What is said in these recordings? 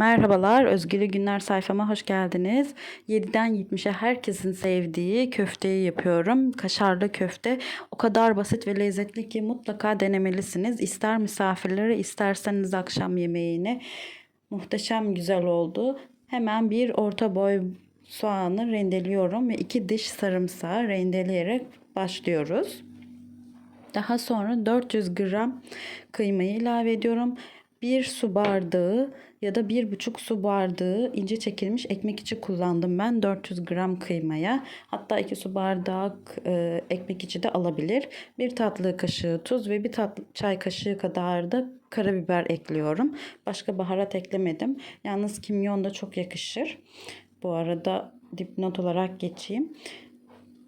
Merhabalar, Özgürlü Günler sayfama hoş geldiniz. 7'den 70'e herkesin sevdiği köfteyi yapıyorum. Kaşarlı köfte. O kadar basit ve lezzetli ki mutlaka denemelisiniz. İster misafirlere, isterseniz akşam yemeğine. Muhteşem güzel oldu. Hemen bir orta boy soğanı rendeliyorum ve iki diş sarımsağı rendeleyerek başlıyoruz. Daha sonra 400 gram kıymayı ilave ediyorum. 1 su bardağı ya da 1,5 su bardağı ince çekilmiş ekmek içi kullandım ben 400 gram kıymaya. Hatta 2 su bardağı e, ekmek içi de alabilir. 1 tatlı kaşığı tuz ve 1 tatlı çay kaşığı kadar da karabiber ekliyorum. Başka baharat eklemedim. Yalnız kimyon da çok yakışır. Bu arada dipnot olarak geçeyim.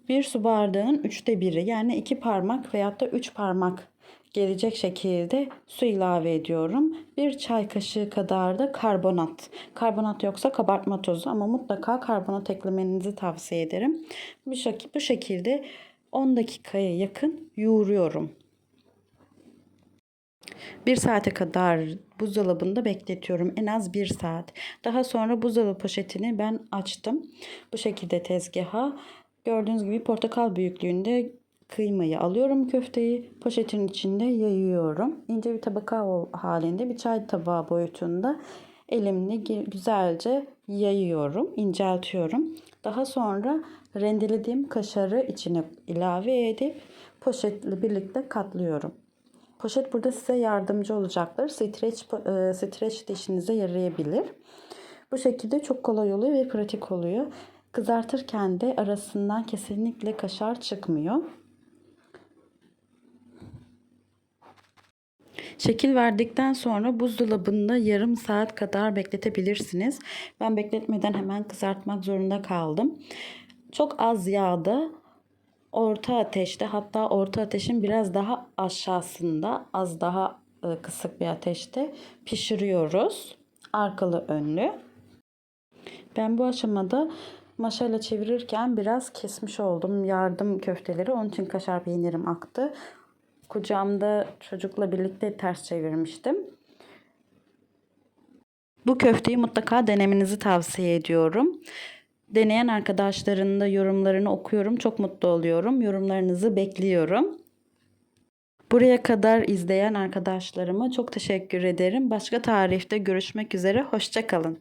Bir su bardağın üçte biri yani iki parmak veyahut da üç parmak gelecek şekilde su ilave ediyorum. Bir çay kaşığı kadar da karbonat. Karbonat yoksa kabartma tozu ama mutlaka karbonat eklemenizi tavsiye ederim. Bu, şek bu şekilde 10 dakikaya yakın yoğuruyorum. Bir saate kadar buzdolabında bekletiyorum. En az bir saat. Daha sonra buzdolabı poşetini ben açtım. Bu şekilde tezgaha. Gördüğünüz gibi portakal büyüklüğünde kıymayı alıyorum köfteyi poşetin içinde yayıyorum. İnce bir tabaka halinde bir çay tabağı boyutunda elimle güzelce yayıyorum, inceltiyorum. Daha sonra rendelediğim kaşarı içine ilave edip poşetle birlikte katlıyorum. Poşet burada size yardımcı olacaktır. Streç, e, streç de yarayabilir. Bu şekilde çok kolay oluyor ve pratik oluyor. Kızartırken de arasından kesinlikle kaşar çıkmıyor. Şekil verdikten sonra buzdolabında yarım saat kadar bekletebilirsiniz. Ben bekletmeden hemen kızartmak zorunda kaldım. Çok az yağda orta ateşte hatta orta ateşin biraz daha aşağısında az daha e, kısık bir ateşte pişiriyoruz. Arkalı önlü. Ben bu aşamada maşayla çevirirken biraz kesmiş oldum yardım köfteleri. Onun için kaşar peynirim aktı. Kucağımda çocukla birlikte ters çevirmiştim. Bu köfteyi mutlaka denemenizi tavsiye ediyorum. Deneyen arkadaşların da yorumlarını okuyorum. Çok mutlu oluyorum. Yorumlarınızı bekliyorum. Buraya kadar izleyen arkadaşlarıma çok teşekkür ederim. Başka tarifte görüşmek üzere. Hoşçakalın.